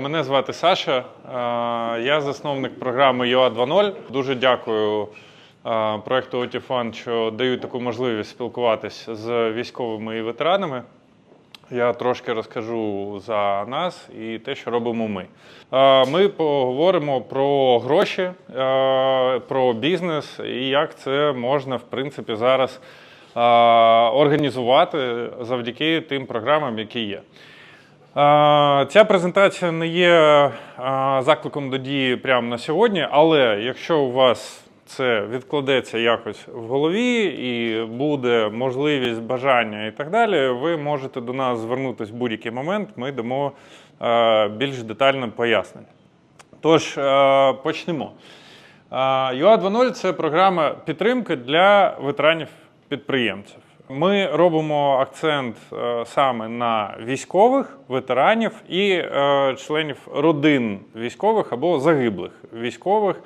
Мене звати Саша. Е, Я засновник програми UA 2.0. Дуже дякую е, проекту OT Fund, що дають таку можливість спілкуватися з військовими і ветеранами. Я трошки розкажу за нас і те, що робимо ми. Е, Ми поговоримо про гроші, про бізнес і як це можна в принципі зараз організувати завдяки тим програмам, які є. Ця презентація не є закликом до дії прямо на сьогодні, але якщо у вас це відкладеться якось в голові і буде можливість, бажання і так далі, ви можете до нас звернутися в будь-який момент, ми дамо більш детальне пояснення. Тож, почнемо. UA 2.0 це програма підтримки для ветеранів-підприємців. Ми робимо акцент е, саме на військових, ветеранів і е, членів родин військових або загиблих військових,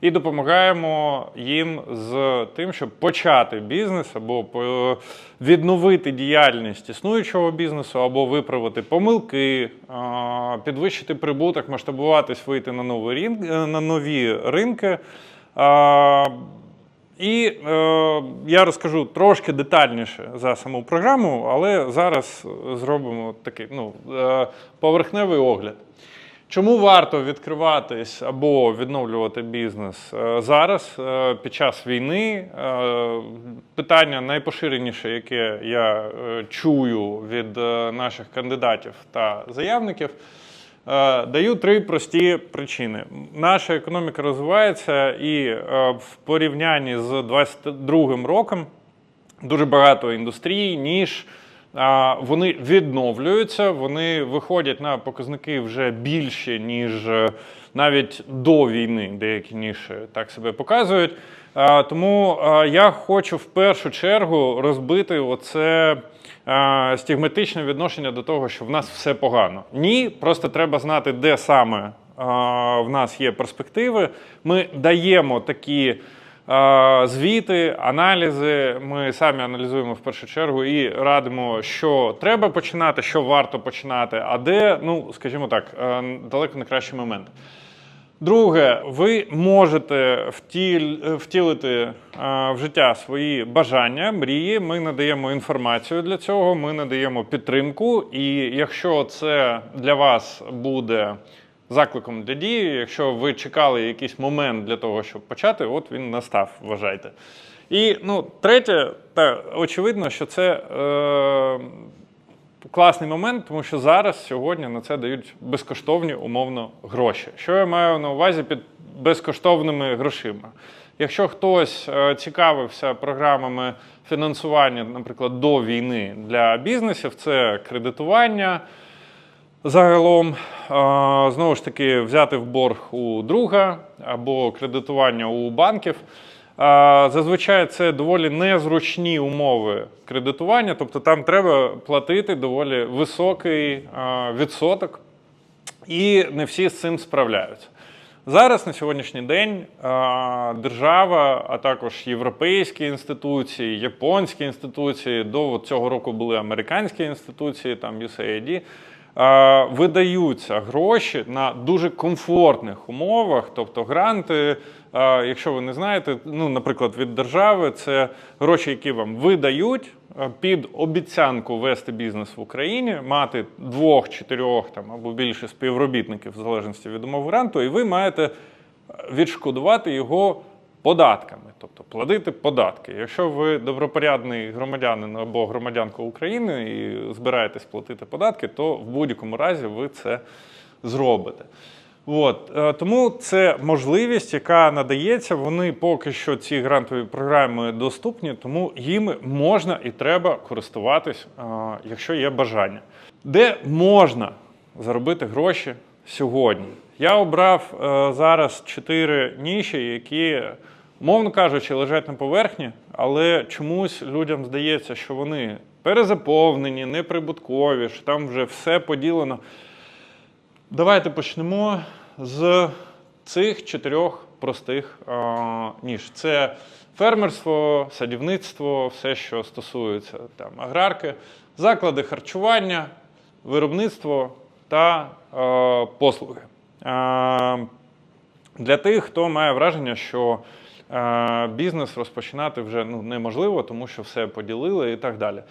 і допомагаємо їм з тим, щоб почати бізнес або по- відновити діяльність існуючого бізнесу, або виправити помилки, е, підвищити прибуток, масштабуватись, вийти е, на нові ринки. І е, я розкажу трошки детальніше за саму програму, але зараз зробимо такий ну, е, поверхневий огляд. Чому варто відкриватись або відновлювати бізнес е, зараз е, під час війни? Е, Питання найпоширеніше, яке я чую від наших кандидатів та заявників. Е, Даю три прості причини. Наша економіка розвивається, і е, в порівнянні з 2022 роком дуже багато індустрій, ніж вони відновлюються, вони виходять на показники вже більше, ніж е, навіть до війни, деякі ніші так себе показують. Тому я хочу в першу чергу розбити оце а, стігматичне відношення до того, що в нас все погано. Ні, просто треба знати, де саме а, в нас є перспективи. Ми даємо такі. Е, Звіти, аналізи. Ми самі аналізуємо в першу чергу і радимо, що треба починати, що варто починати, а де, ну скажімо так, е, далеко не кращий момент. Друге, ви можете втіль, втілити е, в життя свої бажання, мрії. Ми надаємо інформацію для цього, ми надаємо підтримку. І якщо це для вас буде закликом для дії, якщо ви чекали якийсь момент для того, щоб почати, от він настав, вважайте. І ну, третє, та очевидно, що це е, класний момент, тому що зараз сьогодні на це дають безкоштовні умовно гроші. Що я маю на увазі під безкоштовними грошима? Якщо хтось е, цікавився програмами фінансування, наприклад, до війни для бізнесів, це кредитування. Загалом, е, знову ж таки, взяти в борг у друга або кредитування у банків. Зазвичай це доволі незручні умови кредитування, тобто там треба платити доволі високий відсоток, і не всі з цим справляються. Зараз на сьогоднішній день держава, а також європейські інституції, японські інституції, до цього року були американські інституції, там USAID, видаються гроші на дуже комфортних умовах, тобто гранти. е, Якщо ви не знаєте, ну, наприклад, від держави це гроші, які вам видають е, під обіцянку вести бізнес в Україні, мати двох, чотирьох там або більше співробітників в залежності від умов гранту, і ви маєте відшкодувати його податками, тобто платити податки. Якщо ви добропорядний громадянин або громадянка України і збираєтесь платити податки, то в будь-якому разі ви це зробите. От е, тому це можливість, яка надається. Вони поки що ці грантові програми доступні, тому їми можна і треба користуватись, е, якщо є бажання. Де можна заробити гроші сьогодні? Я обрав е, зараз чотири ніші, які, мовно кажучи, лежать на поверхні, але чомусь людям здається, що вони перезаповнені, неприбуткові, що там вже все поділено. Давайте почнемо з цих чотирьох простих а, ніж. Це фермерство, садівництво, все, що стосується там, аграрки, заклади харчування, виробництво та е, послуги. Е, для тих, хто має враження, що бізнес розпочинати вже ну, неможливо, тому що все поділили і так далі.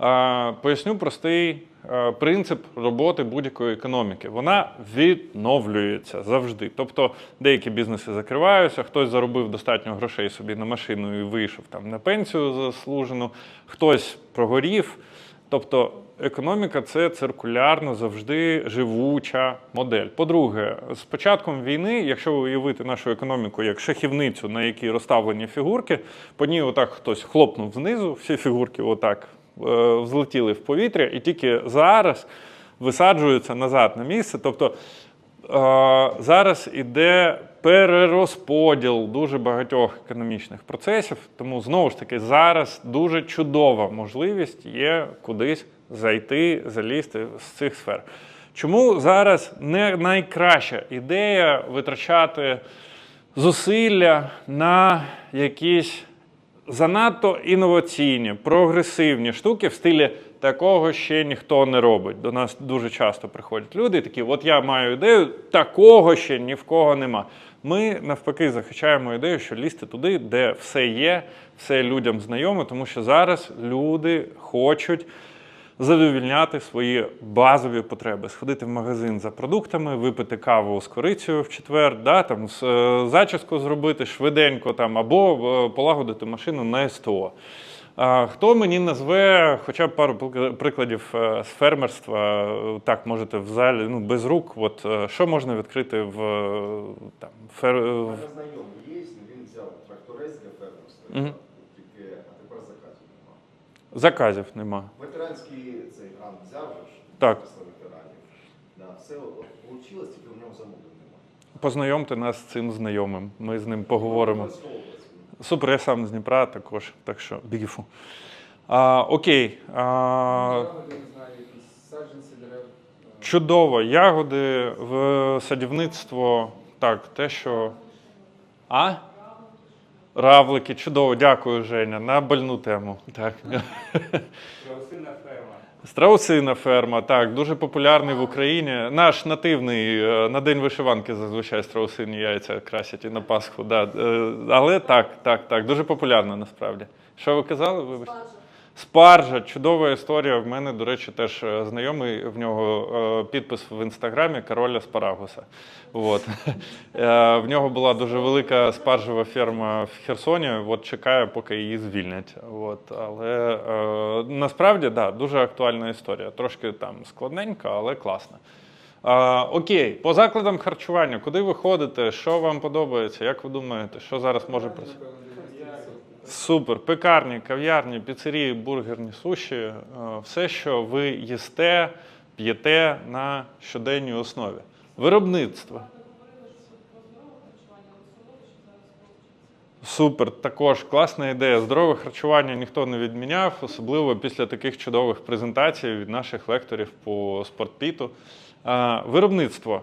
Е, поясню простий е, принцип роботи будь-якої економіки. Вона відновлюється завжди. Тобто деякі бізнеси закриваються, хтось заробив достатньо грошей собі на машину і вийшов там на пенсію заслужену, хтось прогорів. Тобто економіка це циркулярно завжди живуча модель. По-друге, з початком війни, якщо уявити нашу економіку як шахівницю, на якій розставлені фігурки, по ній отак хтось хлопнув знизу, всі фігурки отак е, взлетіли в повітря, і тільки зараз висаджуються назад на місце. Тобто Е, зараз іде перерозподіл дуже багатьох економічних процесів. Тому знову ж таки зараз дуже чудова можливість є кудись зайти, залізти з цих сфер. Чому зараз не найкраща ідея витрачати зусилля на якісь занадто інноваційні, прогресивні штуки в стилі такого ще ніхто не робить. До нас дуже часто приходять люди, і такі: от я маю ідею, такого ще ні в кого нема. Ми навпаки захищаємо ідею, що лізти туди, де все є, все людям знайоме, тому що зараз люди хочуть задовільняти свої базові потреби, сходити в магазин за продуктами, випити каву з корицею в четвер, да, там, е, зачіску зробити швиденько там, або е, полагодити машину на СТО. Хто мені назве хоча б пару прикладів е, з фермерства, так можете в залі, ну без рук. От що можна відкрити в там фер... знайомий є, він взяв тракторецьке фермерство, Мгм. тільки, а тепер заказів немає. Заказів нема. Ветеранський цей грант взяв же ж, Так. після ветеранів. Да, все вийшло, тільки в нього замовлень немає. Познайомте нас з цим знайомим. Ми з ним поговоримо. Область. Супер, я сам з Дніпра також, так що бігіфу. А, окей. А, Ягоди, не знаю, якісь саджанці дерев. е, чудово. Ягоди в садівництво. Так, те, що. А? Равлики, чудово, дякую, Женя. На больну тему. Так. Страусина ферма. Страусина ферма, так, дуже популярний в Україні. Наш нативний е, на день вишиванки зазвичай страусині яйця красять і на Пасху. Да. е, Але так, так, так, дуже популярно насправді. Що ви казали? Вибачте? Спаржа, чудова історія. В мене, до речі, теж е, знайомий в нього е, підпис в інстаграмі Король Аспарагуса. От. Е, В нього була дуже велика спаржева ферма в Херсоні. От чекає, поки її звільнять. От. Але насправді да, дуже актуальна історія. Трошки там складненька, але класна. А, окей, по закладам харчування, куди ви ходите? Що вам подобається? Як ви думаєте, що зараз може працювати? Напевно, 90%. Супер. Пекарні, кав'ярні, піцерії, бургерні, суші е, все, що ви їсте, п'єте на щоденній основі. Виробництво. Супер, також класна ідея. Здорове харчування ніхто не відміняв, особливо після таких чудових презентацій від наших лекторів по спортпіту. А, Виробництво.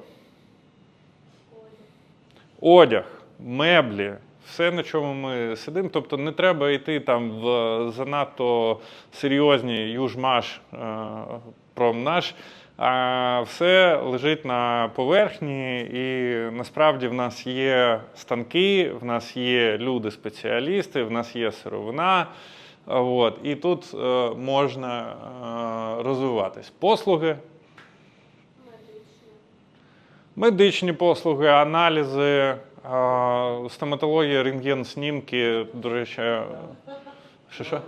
Одяг, меблі, все, на чому ми сидимо. Тобто не треба йти там в занадто серйозні южмаш е, промнаш. А все лежить на поверхні, і насправді в нас є станки, в нас є люди-спеціалісти, в нас є сировина. От, і тут е, можна е, розвиватись. Послуги, Медичні послуги, аналізи, а, стоматологія, рентген, снімки, до речі. Що що?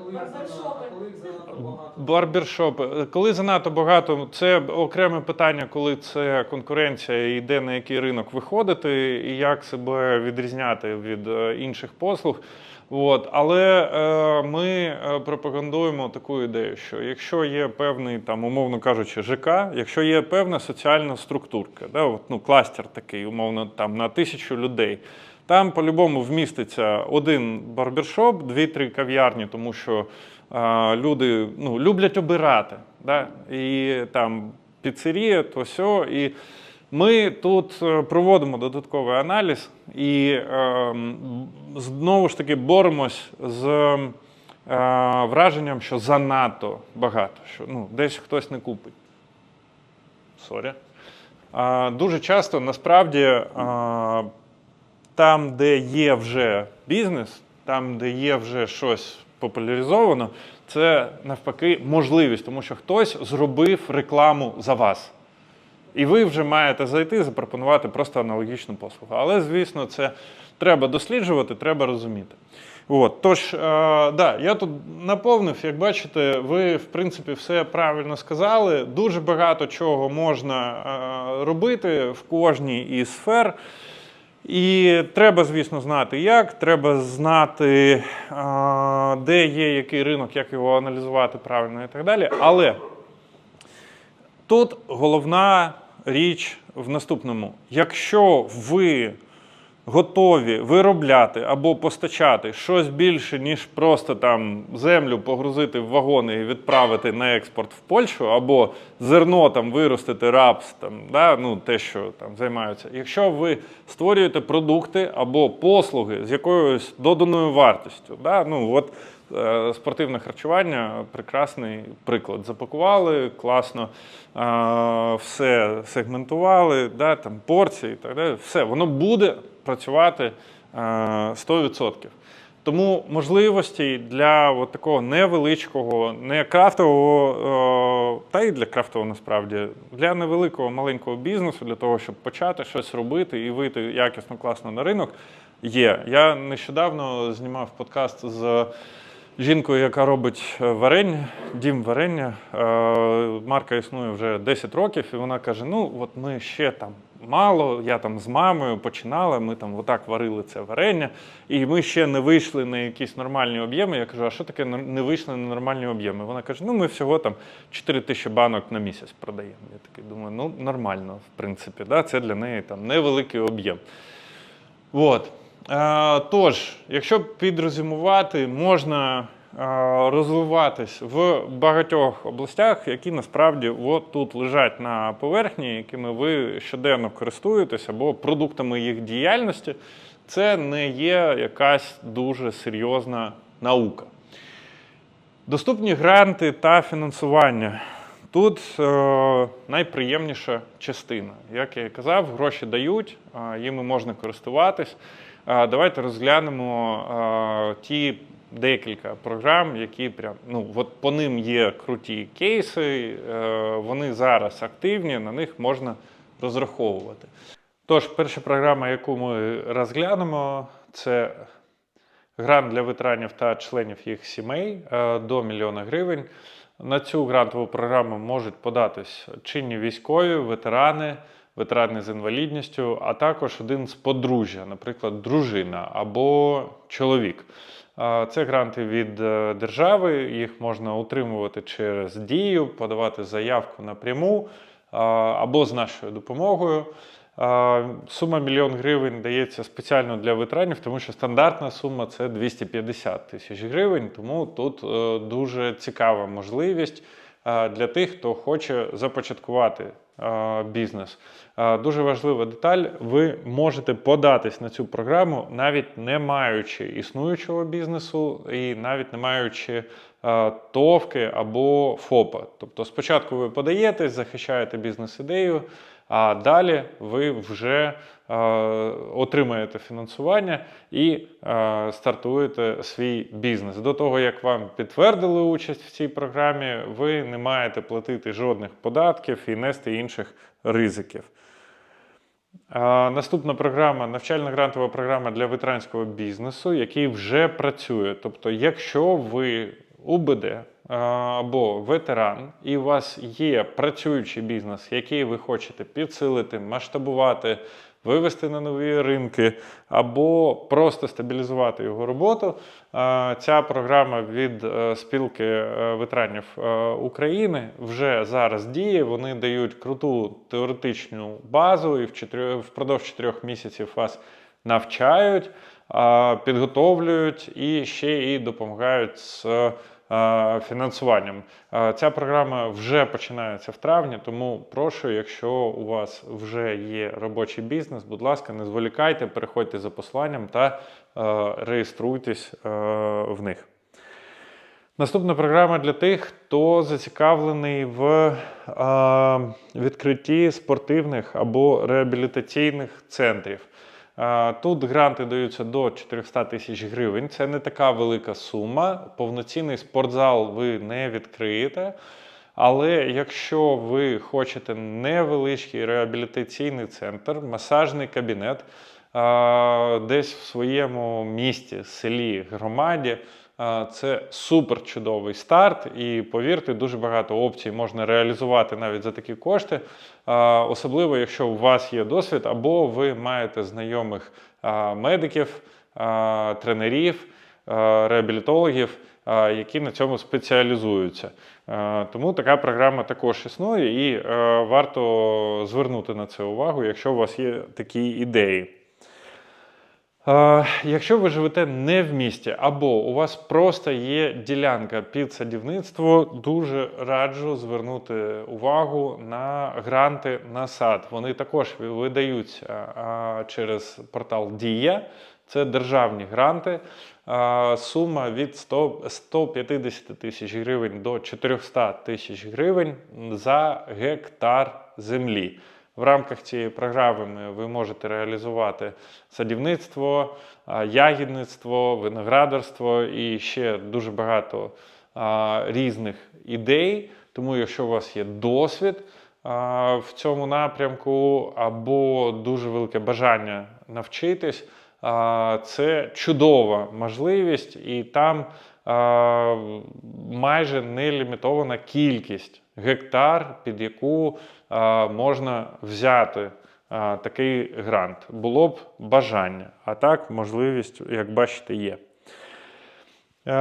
Барбершоп. Коли занадто багато, це окреме питання, коли це конкуренція і де на який ринок виходити, і як себе відрізняти від е, інших послуг. От. Але е, ми е, пропагандуємо таку ідею, що якщо є певний, там, умовно кажучи, ЖК, якщо є певна соціальна структурка, да, от, ну, кластер такий, умовно, там, на тисячу людей, там по-любому вміститься один барбершоп, дві-три кав'ярні, тому що е, люди ну, люблять обирати. Да? І там піцерія, то сьо. І ми тут е, проводимо додатковий аналіз і е, знову ж таки боремось з е, враженням, що занадто багато, що ну, десь хтось не купить. Сорі. Дуже часто насправді а, там, де є вже бізнес, там, де є вже щось популяризовано, це навпаки можливість, тому що хтось зробив рекламу за вас. І ви вже маєте зайти і запропонувати просто аналогічну послугу. Але, звісно, це треба досліджувати, треба розуміти. От, тож, е, да, я тут наповнив, як бачите, ви, в принципі, все правильно сказали. Дуже багато чого можна е, робити в кожній із сфер. І треба, звісно, знати як. Треба знати, е, де є який ринок, як його аналізувати правильно і так далі. Але Тут головна річ в наступному: якщо ви готові виробляти або постачати щось більше, ніж просто там землю погрузити в вагони і відправити на експорт в Польщу, або зерно там виростити рапс, там, да, ну, те, що там займаються. Якщо ви створюєте продукти або послуги з якоюсь доданою вартістю, да, ну, от, Спортивне харчування прекрасний приклад. Запакували, класно е, все сегментували, да, там, порції і так далі. Все, воно буде працювати е, 100%. Тому можливостей для от такого невеличкого, не крафтового, е, та й для крафтового насправді, для невеликого маленького бізнесу, для того, щоб почати щось робити і вийти якісно, класно на ринок, є. Я нещодавно знімав подкаст з жінкою, яка робить е, варення, дім варення. Е, Марка існує вже 10 років, і вона каже: ну, от ми ще там. Мало, я там з мамою починала, ми там отак варили це варення, і ми ще не вийшли на якісь нормальні об'єми. Я кажу, а що таке не вийшли на нормальні об'єми? Вона каже: ну ми всього там 4 тисячі банок на місяць продаємо. Я такий думаю, ну нормально, в принципі, да? це для неї там невеликий об'єм. От. Е, Тож, якщо підрозумувати, можна е, розвиватись в багатьох областях, які насправді от тут лежать на поверхні, якими ви щоденно користуєтесь, або продуктами їх діяльності, це не є якась дуже серйозна наука. Доступні гранти та фінансування. Тут е, найприємніша частина. Як я і казав, гроші дають, їми можна користуватись. Давайте розглянемо ті декілька програм, які прям ну от по ним є круті кейси. Е, вони зараз активні, на них можна розраховувати. Тож, перша програма, яку ми розглянемо, це грант для ветеранів та членів їх сімей е, до мільйона гривень. На цю грантову програму можуть податись чинні військові, ветерани, ветерани з інвалідністю, а також один з подружжя, наприклад, дружина або чоловік. Це гранти від е, держави, їх можна утримувати через дію, подавати заявку напряму або з нашою допомогою. Сума мільйон гривень дається спеціально для ветеранів, тому що стандартна сума це 250 тисяч гривень. Тому тут е, дуже цікава можливість е, для тих, хто хоче започаткувати бізнес. Дуже важлива деталь: ви можете податись на цю програму, навіть не маючи існуючого бізнесу і навіть не маючи товки або ФОПа. Тобто, спочатку ви подаєтесь, захищаєте бізнес-ідею. А далі ви вже е, отримаєте фінансування і е, стартуєте свій бізнес. До того, як вам підтвердили участь в цій програмі, ви не маєте платити жодних податків і нести інших ризиків. Е, Наступна програма навчальна грантова програма для ветеранського бізнесу, який вже працює. Тобто, якщо ви УБД або ветеран, і у вас є працюючий бізнес, який ви хочете підсилити, масштабувати, вивести на нові ринки, або просто стабілізувати його роботу. Ця програма від е, спілки е, ветеранів е, України вже зараз діє. Вони дають круту теоретичну базу і впродовж чотирьох місяців вас навчають, підготовлюють і ще і допомагають з фінансуванням. Ця програма вже починається в травні, тому прошу, якщо у вас вже є робочий бізнес, будь ласка, не зволікайте, переходьте за посиланням та е, реєструйтесь е, в них. Наступна програма для тих, хто зацікавлений в е, відкритті спортивних або реабілітаційних центрів. Тут гранти даються до 400 тисяч гривень. Це не така велика сума. Повноцінний спортзал ви не відкриєте. Але якщо ви хочете невеличкий реабілітаційний центр, масажний кабінет десь в своєму місті, селі, громаді, це супер чудовий старт. І повірте, дуже багато опцій можна реалізувати навіть за такі кошти. Особливо, якщо у вас є досвід, або ви маєте знайомих медиків, тренерів, реабілітологів, які на цьому спеціалізуються. Тому така програма також існує, і варто звернути на це увагу, якщо у вас є такі ідеї. Якщо ви живете не в місті, або у вас просто є ділянка під садівництво, дуже раджу звернути увагу на гранти на сад. Вони також видаються через портал Дія. Це державні гранти. Сума від 100 150 тисяч гривень до 400 тисяч гривень за гектар землі. В рамках цієї програми ви можете реалізувати садівництво, ягідництво, виноградарство і ще дуже багато різних ідей. Тому, якщо у вас є досвід в цьому напрямку або дуже велике бажання навчитись, це чудова можливість, і там майже нелімітована кількість гектар, під яку можна взяти такий грант. Було б бажання, а так можливість, як бачите, є. Е,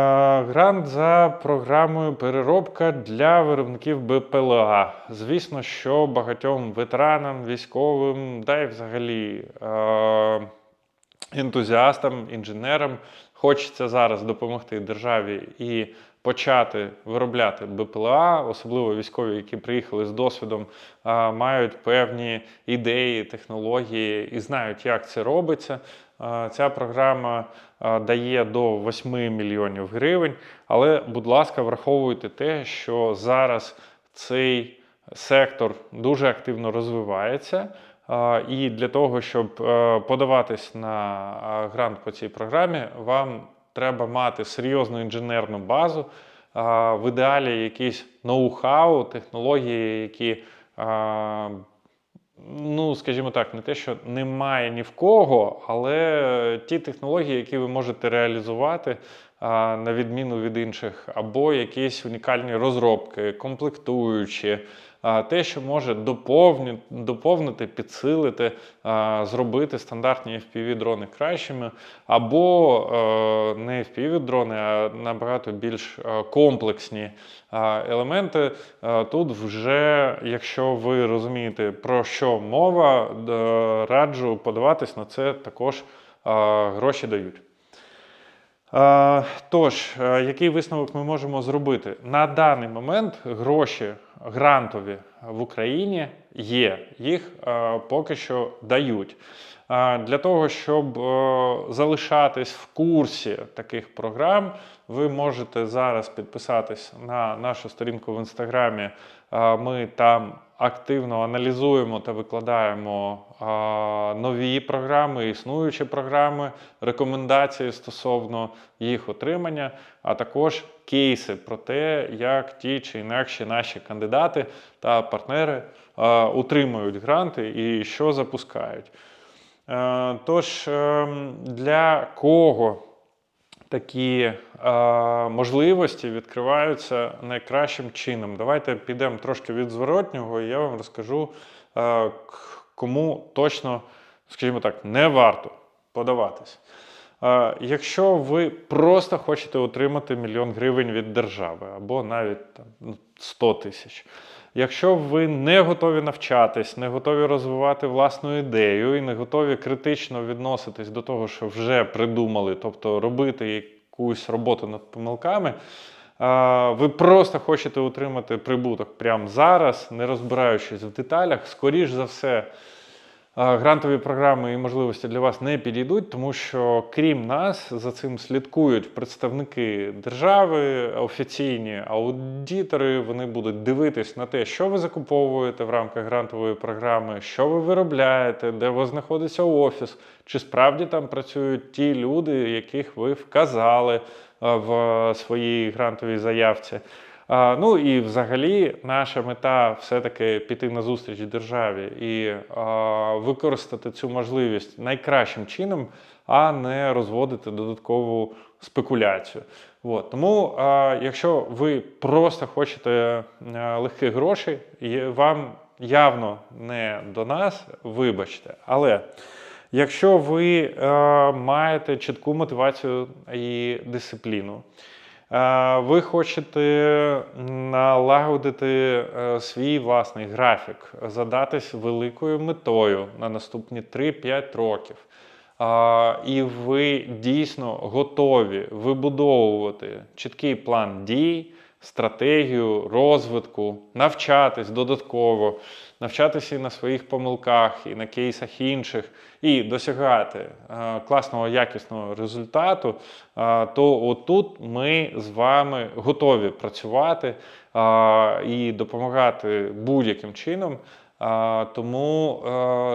Грант за програмою переробка для виробників БПЛА. Звісно, що багатьом ветеранам, військовим, да й взагалі е, ентузіастам, інженерам хочеться зараз допомогти державі і почати виробляти БПЛА, особливо військові, які приїхали з досвідом, мають певні ідеї, технології і знають, як це робиться. Ця програма дає до 8 мільйонів гривень. Але, будь ласка, враховуйте те, що зараз цей сектор дуже активно розвивається. І для того, щоб е, подаватись на грант по цій програмі, вам треба мати серйозну інженерну базу, в ідеалі якісь ноу-хау, технології, які, ну, скажімо так, не те, що немає ні в кого, але ті технології, які ви можете реалізувати на відміну від інших, або якісь унікальні розробки, комплектуючі. Те, що може доповнити, доповнити підсилити, зробити стандартні FPV-дрони кращими, або е, не FPV-дрони, а набагато більш е, комплексні елементи. Е, Тут вже, якщо ви розумієте, про що мова, раджу подаватись на це також гроші дають. Тож, е, який висновок ми можемо зробити? На даний момент гроші грантові в Україні є, їх е, поки що дають. Для того, щоб е, залишатись в курсі таких програм, ви можете зараз підписатись на нашу сторінку в інстаграмі. Ми там активно аналізуємо та викладаємо нові програми, існуючі програми, рекомендації стосовно їх отримання, а також кейси про те, як ті чи інакші наші кандидати та партнери утримують гранти і що запускають. Е, Тож, ем, для кого такі е, можливості відкриваються найкращим чином? Давайте підемо трошки від зворотнього, і я вам розкажу, е, кому точно, скажімо так, не варто подаватись. Е, Якщо ви просто хочете отримати мільйон гривень від держави або навіть там, ну, 100 тисяч. Якщо ви не готові навчатись, не готові розвивати власну ідею і не готові критично відноситись до того, що вже придумали, тобто робити якусь роботу над помилками, ви просто хочете отримати прибуток прямо зараз, не розбираючись в деталях, скоріш за все, грантові програми і можливості для вас не підійдуть, тому що крім нас за цим слідкують представники держави, офіційні аудитори. Вони будуть дивитись на те, що ви закуповуєте в рамках грантової програми, що ви виробляєте, де у вас знаходиться офіс, чи справді там працюють ті люди, яких ви вказали в своїй грантовій заявці. Ну і взагалі наша мета все-таки піти на зустріч державі і використати цю можливість найкращим чином, а не розводити додаткову спекуляцію. От. Тому, якщо ви просто хочете легких грошей, вам явно не до нас, вибачте. Але якщо ви маєте чітку мотивацію і дисципліну, Ви хочете налагодити е, свій власний графік, задатись великою метою на наступні 3-5 років. І ви дійсно готові вибудовувати чіткий план дій, стратегію розвитку, навчатись додатково, навчатися і на своїх помилках, і на кейсах інших, і досягати е, класного якісного результату, е, то отут ми з вами готові працювати е, і допомагати будь-яким чином. Тому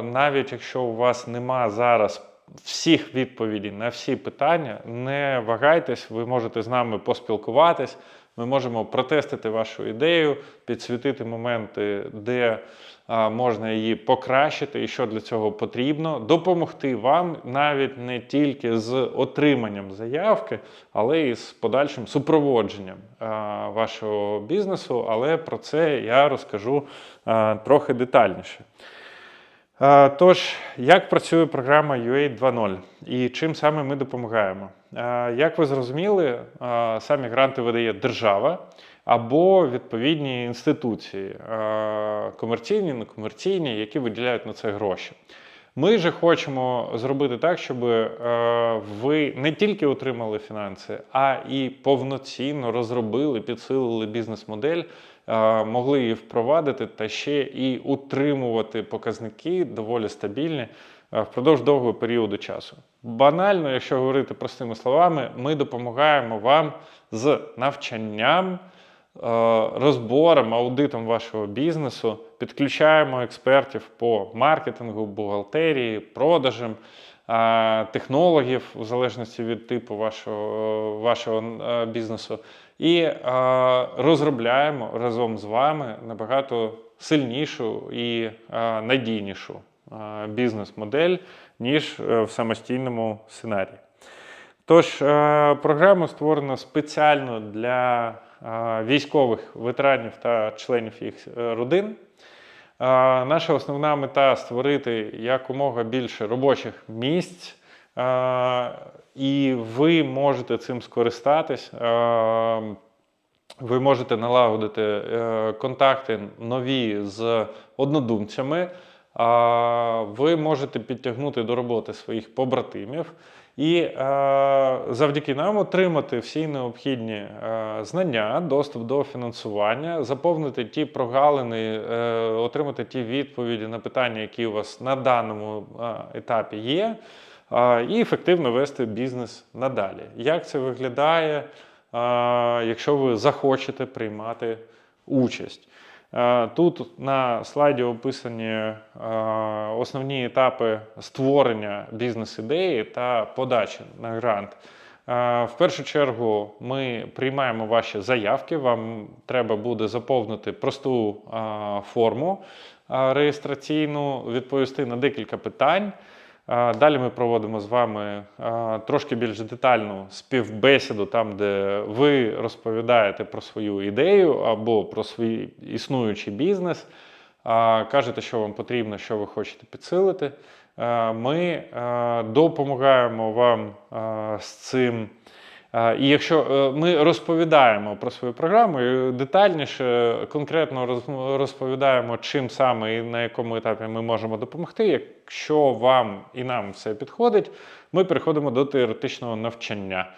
навіть якщо у вас нема зараз всіх відповідей на всі питання, не вагайтесь, ви можете з нами поспілкуватись. Ми можемо протестити вашу ідею, підсвітити моменти, де а, можна її покращити і що для цього потрібно, допомогти вам навіть не тільки з отриманням заявки, але і з подальшим супроводженням а, вашого бізнесу. Але про це я розкажу а, трохи детальніше. Тож, як працює програма UA 2.0 і чим саме ми допомагаємо? Як ви зрозуміли, самі гранти видає держава або відповідні інституції, комерційні, некомерційні, які виділяють на це гроші. Ми же хочемо зробити так, щоб е, ви не тільки отримали фінанси, а і повноцінно розробили, підсилили бізнес-модель, могли її впровадити та ще і утримувати показники доволі стабільні е, впродовж довгого періоду часу. Банально, якщо говорити простими словами, ми допомагаємо вам з навчанням. е, Розбором, аудитом вашого бізнесу, підключаємо експертів по маркетингу, бухгалтерії, продажам, е, технологів в залежності від типу вашого, вашого е, бізнесу, і е, розробляємо разом з вами набагато сильнішу і е, надійнішу е, бізнес-модель, ніж е, в самостійному сценарії. Тож, е, програма створена спеціально для е, військових ветеранів та членів їх е, родин. Е, Наша основна мета створити якомога більше робочих місць, і ви можете цим скористатись. Е, Ви можете налагодити е, контакти нові з однодумцями. Ви можете підтягнути до роботи своїх побратимів і е, завдяки нам отримати всі необхідні е, знання, доступ до фінансування, заповнити ті прогалини, е, отримати ті відповіді на питання, які у вас на даному е, етапі є, е, і ефективно вести бізнес надалі. Як це виглядає, якщо ви захочете приймати участь? Тут на слайді описані основні етапи створення бізнес-ідеї та подачі на грант. В першу чергу ми приймаємо ваші заявки. Вам треба буде заповнити просту форму реєстраційну, відповісти на декілька питань. Далі ми проводимо з вами трошки більш детальну співбесіду, там, де ви розповідаєте про свою ідею або про свій існуючий бізнес, кажете, що вам потрібно, що ви хочете підсилити. Ми допомагаємо вам з цим. І якщо е, ми розповідаємо про свою програму детальніше, конкретно розповідаємо, чим саме і на якому етапі ми можемо допомогти. Якщо вам і нам все підходить, ми переходимо до теоретичного навчання.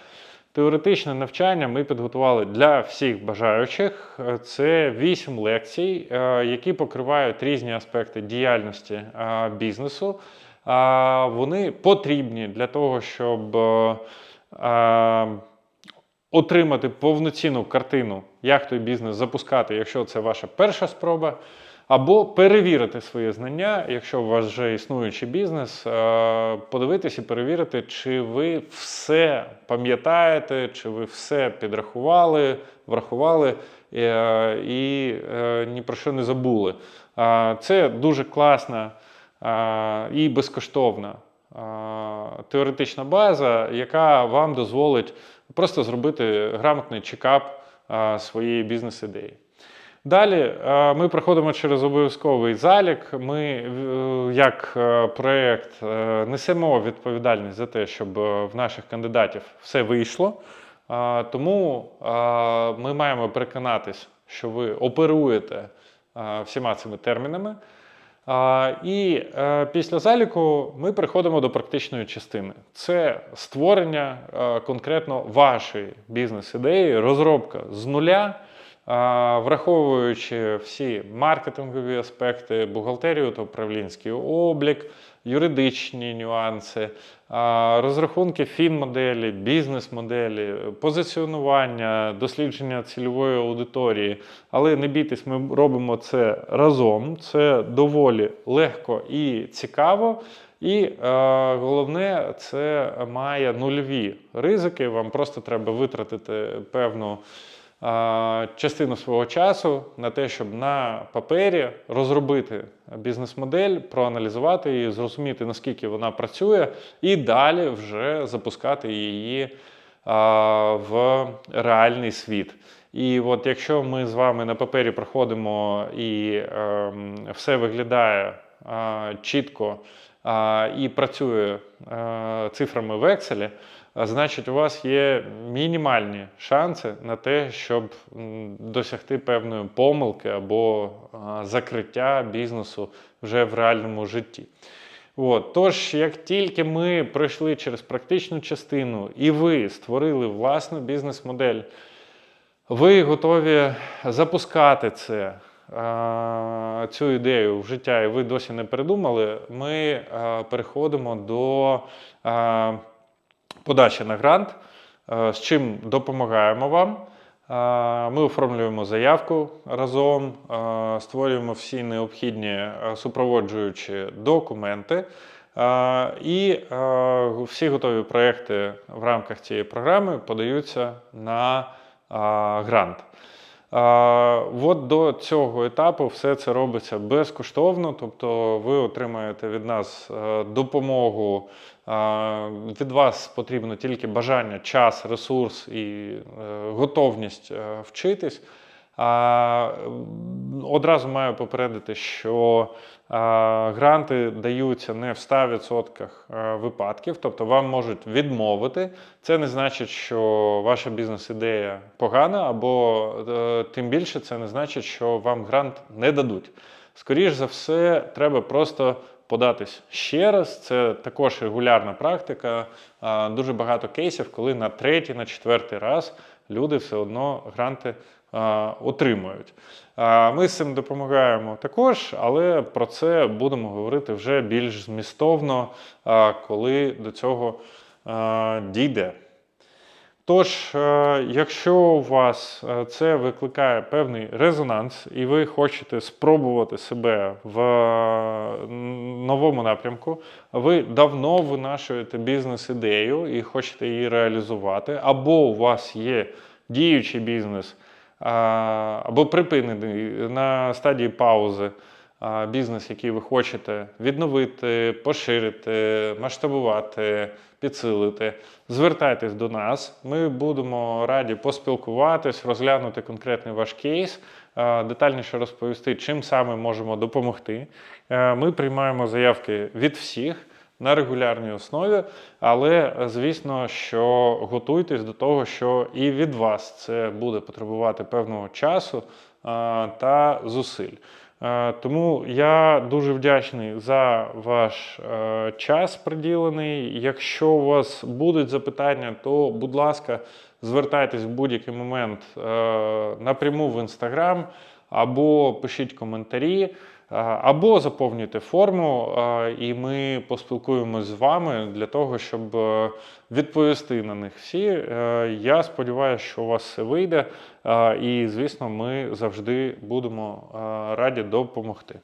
Теоретичне навчання ми підготували для всіх бажаючих. Це вісім лекцій, е, які покривають різні аспекти діяльності е, бізнесу. Вони потрібні для того, щоб отримати повноцінну картину, як той бізнес запускати, якщо це ваша перша спроба. Або перевірити свої знання, якщо у вас вже існуючий бізнес, подивитись і перевірити, чи ви все пам'ятаєте, чи ви все підрахували, врахували е, і е, ні про що не забули. Це дуже класна і безкоштовна теоретична база, яка вам дозволить просто зробити грамотний чекап е, своєї бізнес-ідеї. Далі е, ми проходимо через обов'язковий залік. Ми, е, як проєкт, несемо відповідальність за те, щоб в наших кандидатів все вийшло. Тому ми маємо переконатись, що ви оперуєте всіма цими термінами. І е, після заліку ми приходимо до практичної частини. Це створення е, конкретно вашої бізнес-ідеї, розробка з нуля, враховуючи всі маркетингові аспекти, бухгалтерію та управлінський облік, юридичні нюанси, розрахунки фін-моделі, бізнес-моделі, позиціонування, дослідження цільової аудиторії. Але не бійтесь, ми робимо це разом. Це доволі легко і цікаво. І е, головне, це має нульові ризики. Вам просто треба витратити певну частину свого часу на те, щоб на папері розробити бізнес-модель, проаналізувати її, зрозуміти, наскільки вона працює, і далі вже запускати її в реальний світ. І от якщо ми з вами на папері проходимо і ем, все виглядає чітко і працює е, цифрами в Excel, значить, у вас є мінімальні шанси на те, щоб досягти певної помилки або закриття бізнесу вже в реальному житті. От, тож, як тільки ми пройшли через практичну частину і ви створили власну бізнес-модель, ви готові запускати це, цю ідею в життя, і ви досі не передумали, ми переходимо до подачі на грант, е, з чим допомагаємо вам. Е, Ми оформлюємо заявку разом, е, створюємо всі необхідні супроводжуючі документи. І всі готові проекти в рамках цієї програми подаються на грант. От до цього етапу все це робиться безкоштовно, тобто ви отримаєте від нас допомогу. Від вас потрібно тільки бажання, час, ресурс і е, готовність е, вчитись. Одразу маю попередити, що гранти даються не в 100% е, випадків, тобто вам можуть відмовити. Це не значить, що ваша бізнес-ідея погана, або тим більше це не значить, що вам грант не дадуть. Скоріш за все, треба просто податись ще раз. Це також регулярна практика. Дуже багато кейсів, коли на третій, на четвертий раз люди все одно гранти отримують. Ми з цим допомагаємо також, але про це будемо говорити вже більш змістовно, коли до цього дійде. Тож, е, якщо у вас е, це викликає певний резонанс, і ви хочете спробувати себе в е, новому напрямку, ви давно винашуєте бізнес-ідею і хочете її реалізувати, або у вас є діючий бізнес, або припинений на стадії паузи бізнес, який ви хочете відновити, поширити, масштабувати, підсилити, звертайтесь до нас. Ми будемо раді поспілкуватись, розглянути конкретний ваш кейс, детальніше розповісти, чим саме можемо допомогти. Е, Ми приймаємо заявки від всіх. На регулярній основі, але звісно, що готуйтесь до того, що і від вас це буде потребувати певного часу та зусиль. Е, Тому я дуже вдячний за ваш е, час приділений. Якщо у вас будуть запитання, то, будь ласка, звертайтесь в будь-який момент е, напряму в інстаграм або пишіть коментарі, або заповнюйте форму, е, і ми поспілкуємось з вами для того, щоб е, відповісти на них всі. Е, Я сподіваюся, що у вас все вийде. Е, І, звісно, ми завжди будемо е, раді допомогти.